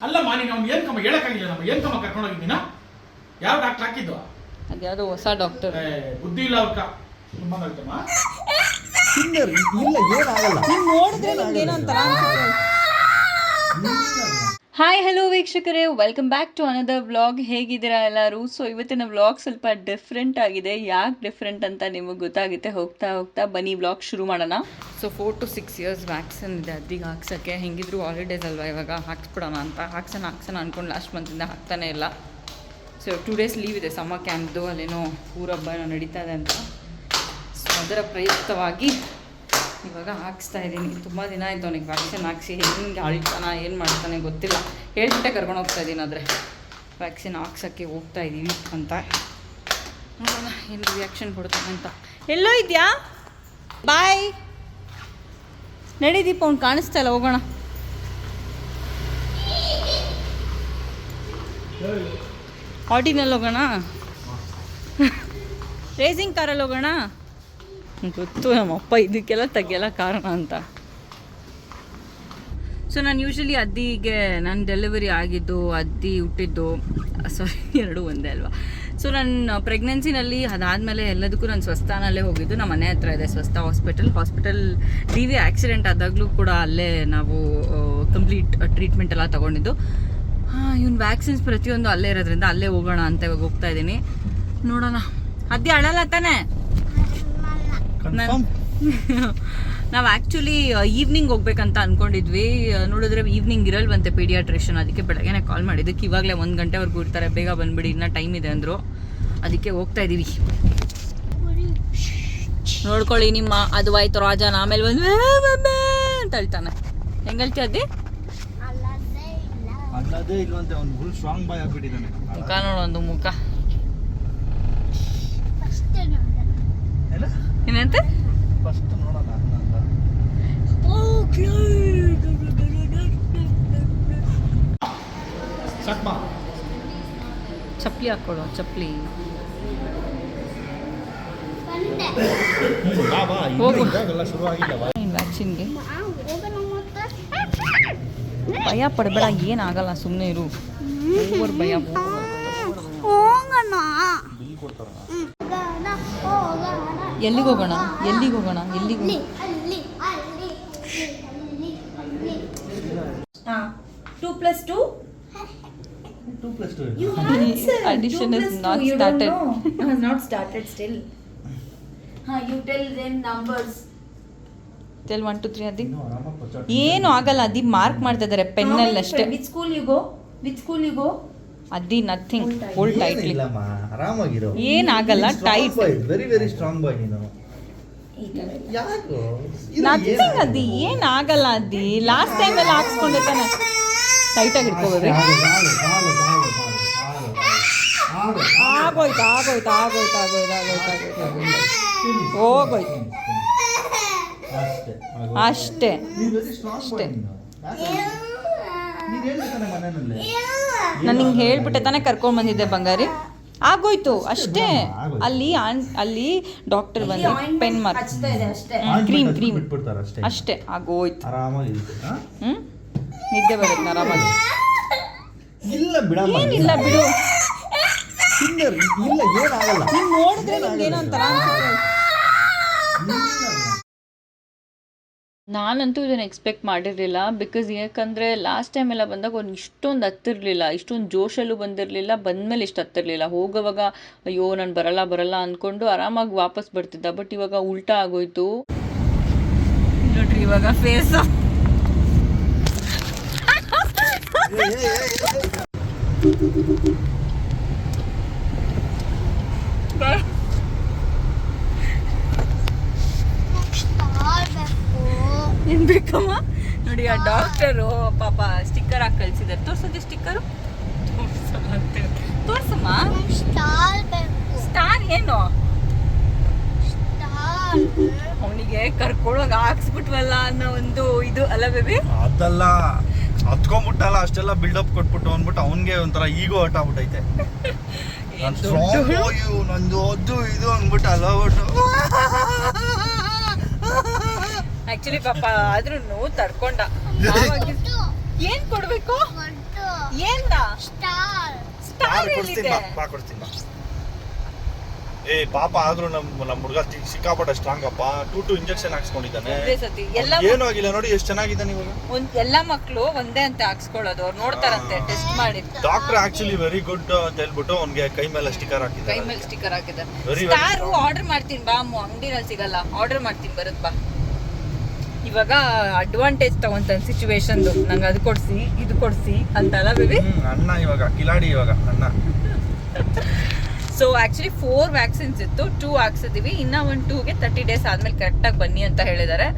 ಅಲ್ಲಮ್ಮ ನೀನು ಅವ್ನು ಏನ್ ಕಮ್ಮ ಹೇಳಕ್ಕಾಗಿಲ್ಲ ನಮ್ಮ ಏನ್ ಕಮ್ಮ ಕರ್ಕೊಂಡು ಹೋಗಿದ್ದೀನ ಯಾವ ಡಾಕ್ಟರ್ ಹಾಕಿದ್ದು? ಅದ್ಯಾವುದೋ ಹೊಸ ಡಾಕ್ಟರ್ ಏ, ಬುದ್ಧಿ ಇಲ್ಲ ಅವ್ರಕ್ಕ ತುಂಬ ಆಯ್ತಮ್ಮ ಇಲ್ಲ ಏನಾಗಲ್ಲ. ನೋಡಿದ್ರೆ ನಿಮ್ಗೆ ಏನೋ ಒಂಥರ ಹಾಯ್ ಹಲೋ ವೀಕ್ಷಕರೇ. Welcome back to another vlog ಹೇಗಿದ್ದೀರಾ ಎಲ್ಲರೂ? ಸೊ ಇವತ್ತಿನ ವ್ಲಾಗ್ ಸ್ವಲ್ಪ ಡಿಫ್ರೆಂಟ್ ಆಗಿದೆ. ಯಾಕೆ ಡಿಫ್ರೆಂಟ್ ಅಂತ ನಿಮಗೆ ಗೊತ್ತಾಗುತ್ತೆ. ಹೋಗ್ತಾ ಹೋಗ್ತಾ ಬನ್ನಿ ವ್ಲಾಗ್ ಶುರು ಮಾಡೋಣ. So four to six years vaccine ಇದೆ. ಅದಿಗೆ ಹಾಕ್ಸೋಕ್ಕೆ ಹೆಂಗಿದ್ರು ಹಾಲಿಡೇಸ್ ಅಲ್ವಾ ಇವಾಗ? ಹಾಕ್ಸ್ಬಿಡೋಣ ಅಂತ. ಹಾಕ್ಸೋಣ ಹಾಕ್ಸೋಣ ಅಂದ್ಕೊಂಡು ಲಾಸ್ಟ್ ಮಂತಿಂದ ಹಾಕ್ತಾನೆ ಇಲ್ಲ. ಸೊ ಟೂ ಡೇಸ್ ಲೀವ್ ಇದೆ. ಸಮ್ಮ ಕ್ಯಾಂಪ್ದು ಅಲ್ಲೇನೋ ಊರಬ್ಬ ನಡೀತಾ ಇದೆ ಅಂತ. ಸೊ ಅದರ ಪ್ರಯುಕ್ತವಾಗಿ ಇವಾಗ ಹಾಕ್ಸ್ತಾ ಇದ್ದೀನಿ. ತುಂಬ ದಿನ ಆಯಿತು ಅವನಿಗೆ ವ್ಯಾಕ್ಸಿನ್ ಹಾಕ್ಸಿ ಹೆಂಗೆ ಅಳ್ತಾನ ಏನು ಮಾಡ್ತಾನೆ ಗೊತ್ತಿಲ್ಲ. ಹೇಳ್ಬಿಟ್ಟೆ ಕರ್ಕೊಂಡು ಹೋಗ್ತಾ ಇದ್ದೀನಿ ಆದರೆ. ವ್ಯಾಕ್ಸಿನ್ ಹಾಕ್ಸೋಕ್ಕೆ ಹೋಗ್ತಾ ಇದ್ದೀನಿ ಅಂತ. ನೋಡೋಣ ಏನು ರಿಯಾಕ್ಷನ್ ಕೊಡ್ತಾನೆ ಅಂತ. ಎಲ್ಲೋ ಇದೆಯಾ? ಬಾಯ್. ನಡೀದೀಪ ಅವ್ನು ಕಾಣಿಸ್ತಾ ಇಲ್ಲ ಹೋಗೋಣ. ಆಟಿನಲ್ಲಿ ಹೋಗೋಣ? ರೇಸಿಂಗ್ ಕಾರಲ್ಲಿ ಹೋಗೋಣ? ಗೊತ್ತು ನಮ್ಮಪ್ಪ ಇದಕ್ಕೆಲ್ಲ ತೆಗಿಯಲ್ಲ ಕಾರಣ ಅಂತ. ಸೊ ನಾನು ಯೂಶ್ವಲಿ ಅದ್ದಿಗೆ, ನಾನು ಡೆಲಿವರಿ ಆಗಿದ್ದು, ಅದ್ದಿ ಹುಟ್ಟಿದ್ದು ಸಾರಿ ಎರಡು ಒಂದೇ ಅಲ್ವಾ. ಸೊ ನನ್ನ ಪ್ರೆಗ್ನೆನ್ಸಿನಲ್ಲಿ ಅದಾದಮೇಲೆ ಎಲ್ಲದಕ್ಕೂ ನಾನು ಸ್ವಸ್ಥಾನಲ್ಲೇ ಹೋಗಿದ್ದು. ನಮ್ಮ ಮನೆ ಹತ್ರ ಇದೆ Swastha hospital hospital T V accident ಆದಾಗಲೂ ಕೂಡ ಅಲ್ಲೇ ನಾವು ಕಂಪ್ಲೀಟ್ ಟ್ರೀಟ್ಮೆಂಟ್ ಎಲ್ಲ ತೊಗೊಂಡಿದ್ದು. ಹಾಂ, ಇವ್ನು ವ್ಯಾಕ್ಸಿನ್ಸ್ ಪ್ರತಿಯೊಂದು ಅಲ್ಲೇ ಇರೋದ್ರಿಂದ ಅಲ್ಲೇ ಹೋಗೋಣ ಅಂತ ಇವಾಗ ಹೋಗ್ತಾ ಇದ್ದೀನಿ. ನೋಡೋಣ. ಅದೇ ಅಳಲ್ಲ ತಾನೇ? ನಾವು ಆ್ಯಕ್ಚುಲಿ ಈವ್ನಿಂಗ್ ಹೋಗ್ಬೇಕಂತ ಅನ್ಕೊಂಡಿದ್ವಿ. ಆ, ನೋಡಿದ್ರೆ ಈವ್ನಿಂಗ್ ಇರಲ್ವಂತೆ ಪೀಡಿಯಾಟ್ರಿಷನ್ ಅದಕ್ಕೆ ಬೆಳಗ್ಗೆನೇ ಕಾಲ್ ಮಾಡಿದ್ದಕ್ಕೆ ಇವಾಗಲೇ ಒಂದು ಗಂಟೆವರೆಗೂ ಇರ್ತಾರೆ. ಬೇಗ ಬಂದ್ಬಿಡಿ ಇನ್ನೂ ಟೈಮ್ ಇದೆ ಅಂದರು. ಅದಕ್ಕೆ ಹೋಗ್ತಾ ಇದ್ದೀವಿ ನೋಡ್ಕೊಳ್ಳಿ ನಿಮ್ಮ ಅದು ಆಯ್ತು ರಾಜನ ಆಮೇಲೆ ಬಂದು ಅಂತ ಹೇಳ್ತಾನೆ. ಹೆಂಗೆ ಹೇಳ್ತೀಯ ಅದೇ ಅಲ್ಲದೇ ಇಲ್ವಂತೆ ಅವ್ನು ಫುಲ್ ಸ್ಟ್ರಾಂಗ್ ಬಾಯ್ ಆಗ್ಬಿಟ್ಟಿದ್ದಾನೆ. ಮುಖ ನೋಡು ಒಂದು ಮುಖ ಎಲ್ಲ ಏನಂತೆ ಫಸ್ಟ್ ನೋಡೋಣ ಅಂತ ಚಪ್ಪಲಿ ಹಾಕೊಳ್ಳೋ ಚಪ್ಪಲಿ. ಬಾ ಬಾ. ಹೋಗು. ಇದ್ದಾಗೆಲ್ಲ ಶುರು ಆಗಿಲ್ಲ ಬಾ ವ್ಯಾಕ್ಸಿನ್ಗೆ ಭಯ ಪಡಬೇಡ ಏನಾಗಲ್ಲ ಸುಮ್ಮನೆ ಇರು. ಓವರ್ ಭಯ ಕೊಡ್ತಾರ ಎಲ್ಲಿಗೆ ಹೋಗೋಣ? ಎಲ್ಲಿಗೆ ಹೋಗೋಣ? ಎಲ್ಲಿಗೆ ಟೂ ಪ್ಲಸ್ ಟೂ ಏನು ಆಗಲ್ಲ ಅದಿ ಮಾರ್ಕ್ ಮಾಡ್ತಿದ್ದಾರೆ ಪೆನ್ನಲ್ಲಿ ಅಷ್ಟೇ. With school you go with school you go Adi nothing full tight ಇಲ್ಲಮ್ಮ ಆರಾಮಾಗಿರೋ. ಏನಾಗಲ್ಲ tight very very strong boy ನೀನು. ನಥಿಂಗ್ ಅದಿ. ಏನಾಗಲ್ಲ ಅದಿ. ಲಾಸ್ಟ್ ಟೈಮ್ ಎಲ್ಲ ಹಾಕ್ಸ್ಕೊಂಡೆ ತಾನೆ. ಟೈಟ್ ಆಗಿ ಆಗೋಯ್ತು ಆಗೋಯ್ತು ಆಗೋಯ್ತು ಆಗೋಯ್ತು ಆಗೋಯ್ತು ಆಗೋಯ್ತು ಆಗೋಯ್ತು. ಹೋಗೋಯ್ತು. ಅಷ್ಟೇ ಅಷ್ಟೇ. ನೀನು ಹಿಂಗೆ ಹೇಳ್ಬಿಟ್ಟೆ ತಾನೇ ಕರ್ಕೊಂಡು ಬಂದಿದ್ದೆ ಬಂಗಾರಿ. ಆಗೋಯ್ತು ಅಷ್ಟೇ ಅಲ್ಲಿ ಆನ್ ಅಲ್ಲಿ ಡಾಕ್ಟರ್ ಬಂದು ಪೆನ್ ಮಾರ್ಕ್ ಕ್ರೀಮ್ ಕ್ರೀಮ್ ಅಷ್ಟೇ. ಅಷ್ಟೇ. ಆಗೋಯ್ತು. ಆರಾಮಾಗಿರುತ್ತೆ ಹಾ? ಹ್ಞೂ ನಿದ್ದೆ ಬರುತ್ತೆ ಆರಾಮಾಗಿ. ಇಲ್ಲ ಬಿಡಮ್ಮ ಏನಿಲ್ಲ ಬಿಡು. ಇಲ್ಲ ಏನಾಗಲ್ಲ. ನೀವು ನೋಡಿದ್ರೆ ನಿಮ್ಗೆ ಏನೋ ಒಂಥರ ಅನ್ಸುತ್ತೆ ನಾನಂತೂ ಇದನ್ನು ಎಕ್ಸ್ಪೆಕ್ಟ್ ಮಾಡಿರಲಿಲ್ಲ ಬಿಕಾಸ್ ಯಾಕಂದರೆ ಲಾಸ್ಟ್ ಟೈಮ್ ಎಲ್ಲ ಬಂದಾಗ ಅವ್ನು ಇಷ್ಟೊಂದು ಹತ್ತಿರಲಿಲ್ಲ ಇಷ್ಟೊಂದು ಜೋಶಲ್ಲೂ ಬಂದಿರಲಿಲ್ಲ ಬಂದಮೇಲೆ ಇಷ್ಟು ಹತ್ತಿರಲಿಲ್ಲ. ಹೋಗೋವಾಗ ಅಯ್ಯೋ ನಾನು ಬರಲ್ಲ ಬರಲ್ಲ ಅಂದ್ಕೊಂಡು ಆರಾಮಾಗಿ ವಾಪಸ್ ಬರ್ತಿದ್ದ. ಬಟ್ ಇವಾಗ ಉಲ್ಟಾ ಆಗೋಯ್ತು. ನೋಡ್ರಿ ಇವಾಗ ಫೇಸ್ ಏನ್ ಬೇಕಮ್ಮ ನೋಡಿ ಡಾಕ್ಟರು ಪಾಪ ಸ್ಟಿಕ್ಕರ್ ಹಾಕಿ ಕಳ್ಸಿದ್ದಾರೆ ತೋರ್ಸೋದು ಸ್ಟಿಕ್ಕರು ತೋರ್ಸಮ್ಮ? ಸ್ಟಾರ್ ಏನು? ಅವನಿಗೆ ಕರ್ಕೊಳಗ್ ಹಾಕ್ಸ್ಬಿಟ್ವಲ್ಲ ಅನ್ನೋ ಒಂದು ಇದು ಅಲ್ಲ ಬೇಬಿ ಅದಲ್ಲ. ಹತ್ಕೊಂಡ್ಬಿಟ್ಟಲ್ಲ ಅಷ್ಟೆಲ್ಲ ಬಿಲ್ಡಪ್ ಕೊಟ್ಬಿಟ್ಟು ಅಂದ್ಬಿಟ್ಟು ಅವನ್ಗೆ ಒಂಥರ ಈಗೋ ಹಟ್ ಆಗ್ಬಿಟ್ಟೈತೆ. ನಂದು ಅದು ಇದು ಅಂದ್ಬಿಟ್ಟು ಅಲ್ಲ ಆಕ್ಚುಲಿ ಪಾಪ ಆದ್ರೂ ತಡ್ಕೊಂಡ ಏನ್ ಕೊಡ್ಬೇಕು? ಸ್ಟಾರ್. ಕೊಡ್ತೀನಿ ಬಾ ಬಾ ಕೊಡ್ತೀನಿ ಬಾ. ಏ ಪಾಪ ಆದ್ರೂ ನಮ್ ನಮ್ ಹುಡುಗ ಸಿಕ್ಕಾಪಟ್ಟೆ ಸ್ಟ್ರಾಂಗ್ ಅಪ್ಪ. ಟೂ ಟು ಇಂಜೆಕ್ಷನ್ ಹಾಕ್ಸ್ಕೊಂಡಿದ್ದಾನೆ. ಏನು ಸತಿ. ಎಲ್ಲ ಏನೂ ಆಗಿಲ್ಲ ನೋಡಿ ಎಷ್ಟು ಚೆನ್ನಾಗಿದ್ದಾನೆ ಇವಾಗ. ಒಂದ್ ಎಲ್ಲಾ ಮಕ್ಳು ಒಂದೇ ಅಂತ ಹಾಕ್ಸ್ಕೊಳ್ಳೋದು. ಅವ್ರು ನೋಡ್ತಾರಂತೆ ಟೆಸ್ಟ್ ಮಾಡಿ. ಡಾಕ್ಟರ್ ಆಕ್ಚುಲಿ ವೆರಿ ಗುಡ್ ಅಂತ ಹೇಳ್ಬಿಟ್ಟು ಅವ್ನಿಗೆ ಕೈ ಮೇಲೆ ಸ್ಟಿಕರ್ ಕೈ ಮೇಲೆ ಸ್ಟಿಕರ್ ಹಾಕಿದ್ದಾರೆ. ಸ್ಟಾರ್ ಆರ್ಡರ್ ಮಾಡ್ತೀನಿ ಬಾ ಅಮ್ಮ. ಅಂಗಡಿನಲ್ಲಿ ಸಿಗಲ್ಲ. ಆರ್ಡರ್ ಮಾಡ್ತೀನಿ ಬರುತ್ತೆ ಬಾ. ಇವಾಗ ಅಡ್ವಾಂಟೇಜ್ ತಗೊಂತಾನೆ ಸಿಚುವೇಶನ್ ನಂಗೆ ಅದು ಕೊಡ್ಸಿ ಇದು ಕೊಡ್ಸಿ ಅಂತಲ್ಲ ಬೇಬಿ ಅಣ್ಣ ಇವಾಗ ಕಿಲಾಡಿ ಇವಾಗ ಅಣ್ಣ. ಸೊ ಆಕ್ಚುಲಿ ಫೋರ್ ವ್ಯಾಕ್ಸಿನ್ಸ್ ಇತ್ತು. ಟೂ ಹಾಕ್ಸಿದೀವಿ. ಇನ್ನ ಒಂದು ಟೂಗೆ ತರ್ಟಿ ಡೇಸ್ ಆದ್ಮೇಲೆ ಕರೆಕ್ಟಾಗಿ ಬನ್ನಿ ಅಂತ ಹೇಳಿದ್ದಾರೆ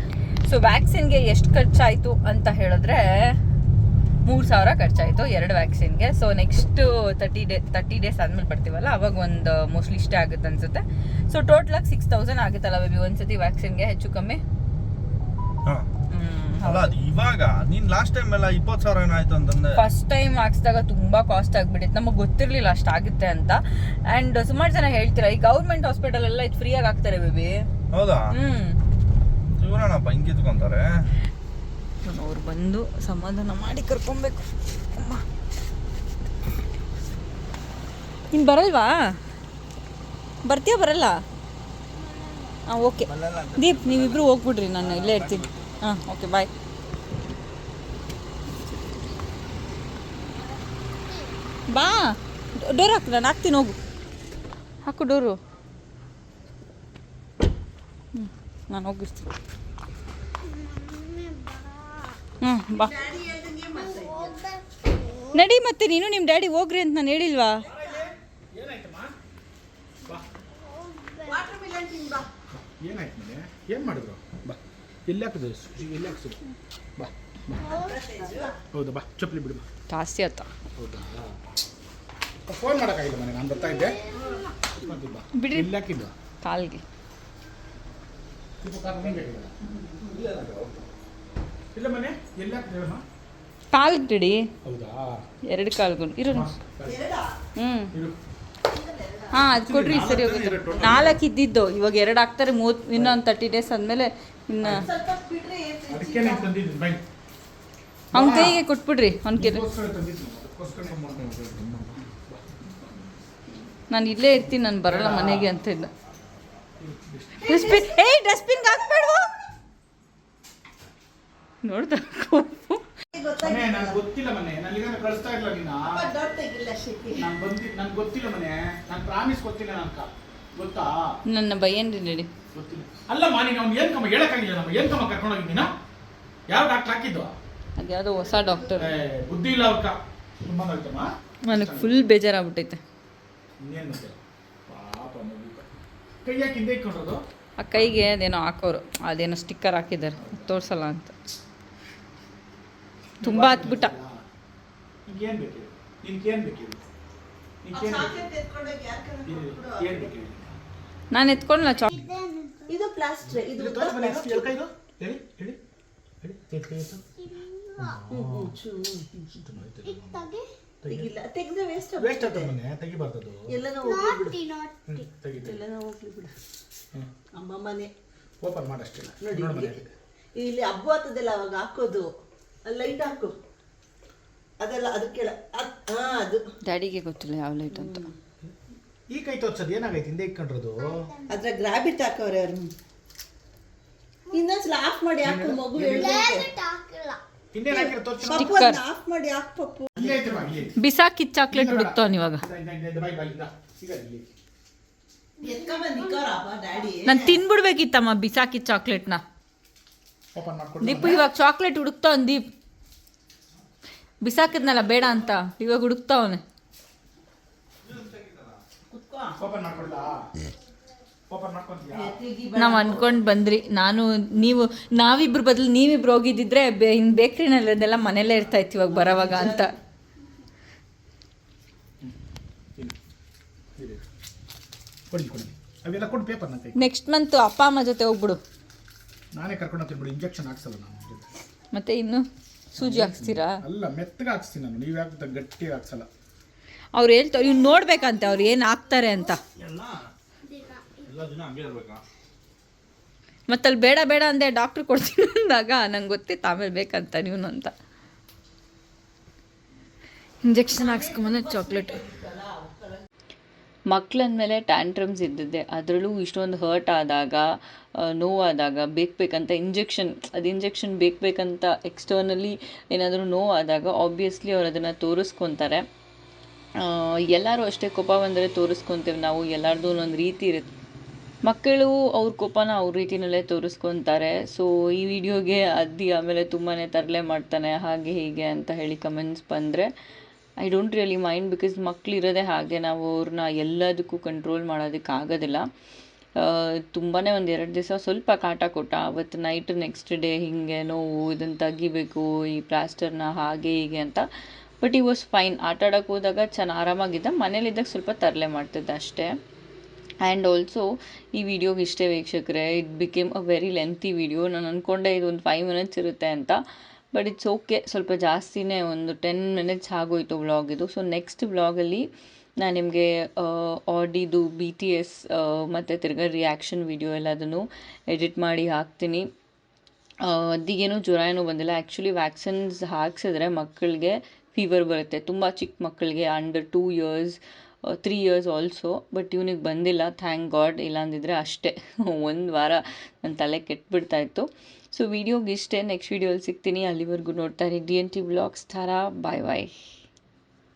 ಸೊ ವ್ಯಾಕ್ಸಿನ್ಗೆ ಎಷ್ಟು ಖರ್ಚಾಯಿತು ಅಂತ ಹೇಳಿದ್ರೆ ಮೂರು ಸಾವಿರ ಖರ್ಚಾಯಿತು ಎರಡು ವ್ಯಾಕ್ಸಿನ್ಗೆ so next thirty day thirty days ಆದ್ಮೇಲೆ ಬರ್ತೀವಲ್ಲ ಅವಾಗ ಒಂದು ಮೋಸ್ಟ್ಲಿ ಇಷ್ಟೇ ಆಗುತ್ತೆ ಅನ್ಸುತ್ತೆ. ಸೊ ಟೋಟಲಾಗಿ ಸಿಕ್ಸ್ ತೌಸಂಡ್ ಆಗುತ್ತಲ್ಲ ಬೇಬಿ ಒಂದ್ಸತಿ ವ್ಯಾಕ್ಸಿನ್ಗೆ ಹೆಚ್ಚು ಕಮ್ಮಿ. ಅಲ್ಲ ಅದು ಇವಾಗ ನೀನ್ ಲಾಸ್ಟ್ ಟೈಮ್ ಎಲ್ಲ ಇಪ್ಪತ್ತು ಸಾವಿರ ಏನಾಯ್ತು ಅಂತಂದ್ರೆ ಫಸ್ಟ್ ಟೈಮ್ ಹಾಕ್ಸಿದಾಗ ತುಂಬಾ ಕಾಸ್ಟ್ ಆಗ್ಬಿಟ್ಟಿತ್ತು. ನಮಗೆ ಗೊತ್ತಿರಲಿಲ್ಲ ಅಷ್ಟು ಆಗುತ್ತೆ ಅಂತ. ಅಂಡ್ ಸುಮಾರು ಜನ ಹೇಳ್ತೀರಾ ಈ ಗೌರ್ಮೆಂಟ್ ಹಾಸ್ಪಿಟಲ್ ಎಲ್ಲ ಇದು ಫ್ರೀಯಾಗಿ ಹಾಕ್ತಾರೆ ಬೇಬಿ ಹೌದಾ? ಇವನಪ್ಪ ಹಿಂಗ್ ಕಿತ್ಕೊಂತಾರೆ? ಅವ್ರು ಬಂದು ಸಮಾಧಾನ ಮಾಡಿ ಕರ್ಕೊಬೇಕು. ನೀನು ಬರಲ್ವಾ? ಬರ್ತೀಯ ಬರಲ್ಲ? ಹಾಂ ಓಕೆ ದೀಪ್ ನೀವಿಬ್ಬರು ಹೋಗ್ಬಿಡ್ರಿ, ನಾನು ಇಲ್ಲೇ ಇರ್ತೀನಿ. ಹಾಂ ಓಕೆ ಬಾಯ್ ಬಾ. ಡೋರ್ ಹಾಕು, ನಾನು ಹಾಕ್ತೀನಿ, ಹೋಗು. ಹಾಕು ಡೋರು. ಹ್ಞೂ ನಾನು ಹೋಗಿರ್ತೀನಿ. ಹ್ಞೂ ಬಾ. ನಡಿ ಮತ್ತೆ, ನೀನು ನಿಮ್ಮ ಡ್ಯಾಡಿ ಹೋಗ್ರಿ ಅಂತ ನಾನು ಹೇಳಿಲ್ವಾ? ಏನಾಯ್ತು ಮನೆ? ಏನು ಮಾಡಿದ್ರು? ಬಾ. ಎಲ್ಲಿ ಹಾಕಿದ್ರು ಸುಜಿ ಎಲ್ಲಿ ಹಾಕ್ಸಿದ್ರು ಬಾ ಬಾ. ಹೌದಾ ಬಾ. ಚಪ್ಪಲಿ ಬಿಡು ಬಾ. ಜಾಸ್ತಿ ಆತ ಹೌದಾ? ಫೋನ್ ಮಾಡೋಕ್ಕಾಗಿಲ್ಲ ಮನೆ ನಾನು ಬರ್ತಾ ಇದ್ದೆ. ಬಾ. ಬಿಡ್ರಿ. ಎಲ್ಲಿ ಹಾಕಿದ್ದು? ಕಾಲ್ಗೆ. ಇಲ್ಲ ಮನೆ ಎಲ್ಲಿ ಕಾಲ್ಗೆ ರೆಡಿ ಹೌದಾ? ಎರಡು ಕಾಲ್ಗೂ. ಇರು. ಹ್ಞೂ ಹಾಂ ಅದು ಕೊಡ್ರಿ ಸರಿ ಹೋಗುತ್ತೆ. ನಾಲ್ಕು ಇದ್ದಿದ್ದು ಇವಾಗ ಎರಡು ಹಾಕ್ತಾರೆ ಮೂವತ್ತು ಇನ್ನೊಂದು ತರ್ಟಿ ಡೇಸ್ ಆದಮೇಲೆ ಇನ್ನು ಅವ್ನ ಕೈಗೆ ಕೊಟ್ಬಿಡ್ರಿ ಅವ್ನ ಕೆರೆ ನಾನು. ಇಲ್ಲೇ ಇರ್ತೀನಿ ನಾನು ಬರಲ್ಲ ಮನೆಗೆ ಅಂತ ಇಲ್ಲ. ಡಸ್ಟ್ಬಿನ್ ಏಯ್ ಡಸ್ಟ್ಬಿನ್ಗೆ ಹಾಕ್ಬೇಡ ನೋಡ್ದ ಮನೆ ನನಗೆ ಗೊತ್ತಿಲ್ಲ ಮನೆ. ನಾನು ಈಗ ಕಳಿಸ್ತಾ ಇಲ್ಲ ನಿನ್ನ ನಾನು ಬಂದಿ ನನಗೆ ಗೊತ್ತಿಲ್ಲ ಮನೆ. ನಾನು ಪ್ರಾಮಿಸ್ ಗೊತ್ತಿಲ್ಲ ನನ್ಕ ಗೊತ್ತಾ? ನನ್ನ ಬೈಯನ್ರಿ ನಡಿ? ಗೊತ್ತಿಲ್ಲ. ಅಲ್ಲಮ್ಮ ನೀನು ಅವ್ನು ಏನು ಕಮ್ಮ ಹೇಳಕ್ಕಾಗಿಲ್ಲ ನಮ್ಮ ಏನು ಕಮ್ಮ ಕರ್ಕೊಂಡೋಗಿದ್ದೀನ ಯಾವ ಡಾಕ್ಟರ್ ಹಾಕಿದ್ದು? ಅದು ಯಾವುದೋ ಹೊಸ ಡಾಕ್ಟರ್. ಬುದ್ಧಿ ಇಲ್ಲ ಅವ್ರಕ. ತುಂಬ ಆಯ್ತಮ್ಮ ನನಗೆ ಫುಲ್ ಬೇಜಾರಾಗ್ಬಿಟ್ಟೈತೆ. ಇನ್ನೇನು ಮತ್ತೆ? ಪಾಪ ಕೈ ಯಾಕೆ ಹಿಂದೆ ಇಟ್ಕೊಂಡ್ರದು? ಆ ಕೈಗೆ ಅದೇನೋ ಹಾಕೋರು. ಅದೇನೋ ಸ್ಟಿಕ್ಕರ್ ಹಾಕಿದ್ದಾರೆ. ತೋರ್ಸಲ್ಲ ಅಂತ. ತುಂಬ ಹತ್ಬಿಟ್ಟ ನಿನ್ಗೇನು ಏನು ನಾನು ಎತ್ಕೊಂಡ್ಲ ಚಾ ಇದು ಪ್ಲಾಸ್ಟರ್ ಇದು ಹೇಳಿ. ತೆಗಿಲ್ಲ ತೆಗೆದ್ರೆ ವೇಸ್ಟ್ ವೇಸ್ಟ್ ಆಗ್ತದೆ ಮೊನ್ನೆ ತೆಗಿಬಾರ್ದದು ಎಲ್ಲನ ಹೋಗ್ಲಿ ಬಿಡು. ಹ್ಮ್, ತೆಗಿ ತೆಗಿ. ಹೋಗ್ಲಿ ಬಿಡು. ಅಮ್ಮ ಮನೆ. ಓಪನ್ ಮಾಡಷ್ಟಿಲ್ಲ ನೋಡಿ ನೋಡು ಇಲ್ಲಿ. ಇಲ್ಲಿ ಹಬ್ಬ ಆಗ್ತದಲ್ಲ ಅವಾಗ ಹಾಕೋದು. ಲೈಟ್ ಹಾಕು. ಅದೆಲ್ಲ ಅದಕ್ಕೆ ಹಾ ಅದು. ಡ್ಯಾಡಿಗೆ ಗೊತ್ತಿಲ್ಲ ಯಾವ ಲೈಟ್ ಅಂತ. ಈ ಕೈ ತೋರ್ಸೋದು ಏನಾಗೈತೆ? ಹಿಂದೆ ಇಟ್ಕೊಂಡಿರೋದು? ಅದ್ರ ಗ್ರಾಬಿಟ್ ಹಾಕವ್ರೆ ಅವ್ರು. ಇನ್ನೊಂದ್ಸಲ ಆಫ್ ಮಾಡಿ ಹಾಕು ಮಗು ಹೇಳ್ದಂತೆ ಇನ್ನೇನು ಹಾಕಿರೋ ತೋರ್ಸು ಪಪ್ಪು ಅದನ್ನ ಆಫ್ ಮಾಡಿ ಹಾಕ್ ಪಪ್ಪು. ಇಲ್ಲೇ ಐತೆ ಬಾ ಇಲ್ಲಿ ಬಿಸಾಕಿದ್ ಚಾಕ್ಲೇಟ್ ಹುಡುಕ್ತಾವನ್ ಇವಾಗ. ಇಂದ, ಇಂದ, ಇಂದ, ಇಂದ, ಬೈ ಬೈ ಇಂದ ಈಗ ಇಲ್ಲಿ ಎತ್ಕೊಂಬಂದ್ ನಿಕ್ಕೋರಪ್ಪ ಡ್ಯಾಡಿ. ನಾನು ತಿನ್ಬಿಡ್ಬೇಕಿತ್ತಮ್ಮ ಬಿಸಾಕಿ ಚಾಕ್ಲೇಟ್ನ ಓಪನ್ ಮಾಡ್ಕೊಂಡು ದೀಪು ಇವಾಗ ಚಾಕ್ಲೇಟ್ ಹುಡುಕ್ತಾವನ್ ದೀಪ್ ಬಿಸಾಕಿದ್ನಲ್ಲ ಬೇಡ ಅಂತ ಇವಾಗ ಹುಡುಕ್ತಾವನೆ ಓಪನ್ ಮಾಡ್ಕೊಡ್ಲಾ ಓಪನ್ ಮಾಡ್ಕೊಂತೀಯಾ ನಾವು ಅನ್ಕೊಂಡು ಬಂದ್ರಿ ನಾನು ನೀವು ನಾವಿಬ್ರು ಬದಲು ನೀವಿಬ್ರು ಹೋಗಿದ್ದಿದ್ರೆ ಬೇ ಇನ್ನು ಬೇಕ್ರಿನಲ್ಲಿ ಅದೆಲ್ಲ ಮನೇಲೇ ಇರ್ತಾ ಇತ್ತು ಇವಾಗ ಬರೋವಾಗ ಅಂತ ಇಲ್ಲಿ ಕೊಡಿ ಕೊಡಿ ಅವೆಲ್ಲ ಕೊಡು ಪೇಪರ್ ನನ್ನ ಕೈ ನೆಕ್ಸ್ಟ್ ಮಂತ್ ಅಪ್ಪ ಅಮ್ಮ ಜೊತೆ ಹೋಗ್ಬಿಡು ನಾನೇ ಕರ್ಕೊಂಡು ಹೋಗ್ತೀನಿ ಬಿಡು ಇಂಜೆಕ್ಷನ್ ಹಾಕ್ಸಲ್ಲ ನಾನು ಮತ್ತೆ ಇನ್ನು ಸೂಜಿ ಹಾಕ್ಸ್ತೀರಾ? ಅಲ್ಲ ಮೆತ್ತಗೆ ಹಾಕ್ಸ್ತೀನಿ ನಾನು. ನೀವು ಯಾಕೆ ಗಟ್ಟಿ ಹಾಕ್ಸಲ್ಲ. ಅವ್ರು ಹೇಳ್ತಾರೆ ಇವ್ನು ನೋಡ್ಬೇಕಂತೆ ಅವ್ರು ಏನು ಹಾಕ್ತಾರೆ ಅಂತ. ಮತ್ತಲ್ಲಿ ಎಲ್ಲ ದಿನ ಹಂಗೆ ಇರ್ಬೇಕಾ? ಮತ್ತೆ ಅಲ್ಲಿ ಬೇಡ ಬೇಡ ಅಂದೆ ಡಾಕ್ಟ್ರ್ ಕೊಡ್ತೀನಿ ಅಂದಾಗ ನಂಗೆ ಗೊತ್ತಿತ್ತು ಆಮೇಲೆ ಬೇಕಂತ ನೀವು ಅಂತ ಇಂಜೆಕ್ಷನ್ ಹಾಕ್ಸ್ಕೊಂಬಂದ್ರೆ ಚಾಕ್ಲೇಟ್ ಮಕ್ಳಂದಮೇಲೆ ಟ್ಯಾಂಟ್ರಮ್ಸ್ ಇದ್ದಿದ್ದೆ. ಅದರಲ್ಲೂ ಇಷ್ಟೊಂದು ಹರ್ಟ್ ಆದಾಗ ನೋವಾದಾಗ ಬೇಕು ಬೇಕಂತ ಇಂಜೆಕ್ಷನ್ ಅದು ಇಂಜೆಕ್ಷನ್ ಬೇಕು ಬೇಕಂತ ಎಕ್ಸ್ಟರ್ನಲಿ ಏನಾದರೂ ನೋವಾದಾಗ ಆಬ್ವಿಯಸ್ಲಿ ಅವ್ರು ಅದನ್ನು ತೋರಿಸ್ಕೊತಾರೆ. ಎಲ್ಲರೂ ಅಷ್ಟೇ ಕೋಪ ಬಂದರೆ ತೋರಿಸ್ಕೊತೇವೆ ನಾವು ಎಲ್ಲರದ್ದು ಒಂದೊಂದು ರೀತಿ ಇರುತ್ತೆ ಮಕ್ಕಳು ಅವ್ರ ಕೋಪನ ಅವ್ರ ರೀತಿನಲ್ಲೇ ತೋರಿಸ್ಕೊತಾರೆ. ಸೊ ಈ ವಿಡಿಯೋಗೆ ಅದ್ದಿ ಆಮೇಲೆ ತುಂಬಾ ತರಲೆ ಮಾಡ್ತಾನೆ, ಹಾಗೆ ಹೀಗೆ ಅಂತ ಹೇಳಿ ಕಮೆಂಟ್ಸ್ ಬಂದರೆ I don't really mind because ಮಕ್ಳು ಇರೋದೇ ಹಾಗೆ ನಾವು ಅವ್ರನ್ನ ಎಲ್ಲದಕ್ಕೂ ಕಂಟ್ರೋಲ್ ಮಾಡೋದಕ್ಕೆ ಆಗೋದಿಲ್ಲ ತುಂಬಾ ಒಂದು ಎರಡು ದಿವಸ ಸ್ವಲ್ಪ ಕಾಟ ಕೊಟ್ಟ ಅವತ್ತು ನೈಟ್ ನೆಕ್ಸ್ಟ್ ಡೇ ಹೀಗೆ ನೋವು ಇದನ್ನು ತೆಗಿಬೇಕು, ಈ ಪ್ಲಾಸ್ಟರ್ನ ಹಾಗೆ ಹೀಗೆ ಅಂತ. ಬಟ್ ಈ ವಾಸ್ ಫೈನ್ ಆಟ ಆಡೋಕೆ ಹೋದಾಗ ಚೆನ್ನ ಆರಾಮಾಗಿದ್ದ, ಮನೇಲಿದ್ದಾಗ ಸ್ವಲ್ಪ ತರಲೆ ಮಾಡ್ತಿದ್ದ ಅಷ್ಟೇ. ಆ್ಯಂಡ್ ಆಲ್ಸೋ ಈ ವಿಡಿಯೋಗೆ ಇಷ್ಟೇ ವೀಕ್ಷಕರೇ it became a very lengthy video ನಾನು ಅಂದ್ಕೊಂಡೆ ಇದು ಒಂದು ಫೈವ್ ಮಿನಿಟ್ಸ್ ಇರುತ್ತೆ ಅಂತ. ಬಟ್ ಇಟ್ಸ್ ಓಕೆ ಸ್ವಲ್ಪ ಜಾಸ್ತಿನೇ ಒಂದು ಟೆನ್ ಮಿನಿಟ್ಸ್ ಆಗೋಯ್ತು ವ್ಲಾಗಿದು ಸೊ ನೆಕ್ಸ್ಟ್ ವ್ಲಾಗಲ್ಲಿ ನಾನು ನಿಮಗೆ ಆಡಿದು ಬಿ ಟಿ ಎಸ್ ಮತ್ತು ತಿರ್ಗಾ ರಿಯಾಕ್ಷನ್ ವಿಡಿಯೋ ಎಲ್ಲದನ್ನು ಎಡಿಟ್ ಮಾಡಿ ಹಾಕ್ತೀನಿ. ಅದಿಗೇನು ಜ್ವರ ಏನೂ ಬಂದಿಲ್ಲ. ಆ್ಯಕ್ಚುಲಿ ವ್ಯಾಕ್ಸಿನ್ಸ್ ಹಾಕ್ಸಿದ್ರೆ ಮಕ್ಕಳಿಗೆ ಫೀವರ್ ಬರುತ್ತೆ. ತುಂಬ ಚಿಕ್ಕ ಮಕ್ಕಳಿಗೆ under two years three years also but ಇವನಿಗೆ ಬಂದಿಲ್ಲ. ಥ್ಯಾಂಕ್ ಗಾಡ್ ಇಲ್ಲಾಂದಿದ್ರೆ ಅಷ್ಟೇ. ಒಂದು ವಾರ ನನ್ನ ತಲೆ ಕೆಟ್ಬಿಡ್ತಾ ಇತ್ತು. ಸೊ ವಿಡಿಯೋಗೆ ಇಷ್ಟೇ ನೆಕ್ಸ್ಟ್ ವೀಡಿಯೋಲಿ ಸಿಗ್ತೀನಿ. ಅಲ್ಲಿವರೆಗೂ ನೋಡ್ತಾ ಇರಿ. ಡಿ ಎನ್ ಟಿ ಬ್ಲಾಗ್ಸ್ ಥರ ಬಾಯ್ ಬಾಯ್